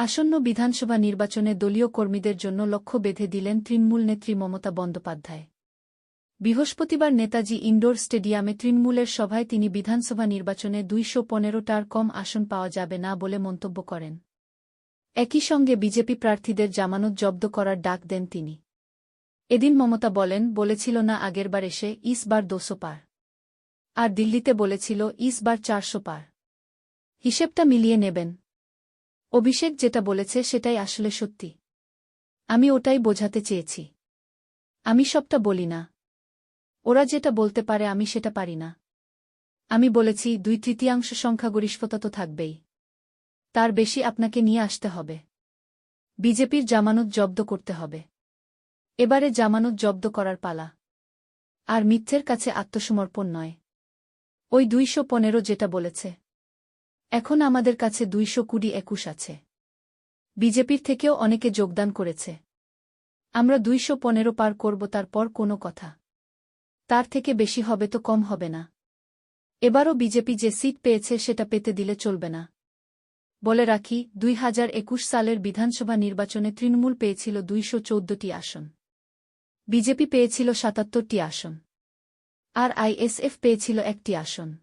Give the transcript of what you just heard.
আসন্ন বিধানসভা নির্বাচনে দলীয় কর্মীদের জন্য লক্ষ্য বেঁধে দিলেন তৃণমূল নেত্রী মমতা বন্দ্যোপাধ্যায়। বৃহস্পতিবার নেতাজি ইনডোর স্টেডিয়ামে তৃণমূলের সভায় তিনি বিধানসভা নির্বাচনে দুইশো পনেরোটার কম আসন পাওয়া যাবে না বলে মন্তব্য করেন। একই সঙ্গে বিজেপি প্রার্থীদের জামানত জব্দ করার ডাক দেন তিনি। এদিন মমতা বলেন, বলেছিল না আগেরবার এসে, ইসবার দোশো পার। আর দিল্লিতে বলেছিল, ইসবার চারশো পার। হিসেবটা মিলিয়ে নেবেন। অভিষেক যেটা বলেছে সেটাই আসলে সত্যি। আমি ওটাই বোঝাতে চেয়েছি। আমি সবটা বলি না। ওরা যেটা বলতে পারে আমি সেটা পারি না। আমি বলেছি দুই তৃতীয়াংশ সংখ্যাগরিষ্ঠতা তো থাকবেই। তার বেশি আপনাকে নিয়ে আসতে হবে। বিজেপির জামানত জব্দ করতে হবে। এবারে জামানত জব্দ করার পালা। আর মিথ্যের কাছে আত্মসমর্পণ নয়। ওই দুইশো পনেরো যেটা বলেছে। এখন আমাদের কাছে দুইশো কুড়ি একুশ আছে। বিজেপির থেকেও অনেকে যোগদান করেছে। আমরা দুইশো পনেরো পার করব তারপর কোনো কথা। তার থেকে বেশি হবে তো কম হবে না। এবারও বিজেপি যে সিট পেয়েছে সেটা পেতে দিলে চলবে না। বলে রাখি, দুই হাজার একুশ সালের বিধানসভা নির্বাচনে তৃণমূল পেয়েছিল দুইশো চৌদ্দটি আসন। বিজেপি পেয়েছিল সাতাত্তরটি আসন। আর আইএসএফ পেয়েছিল একটি আসন।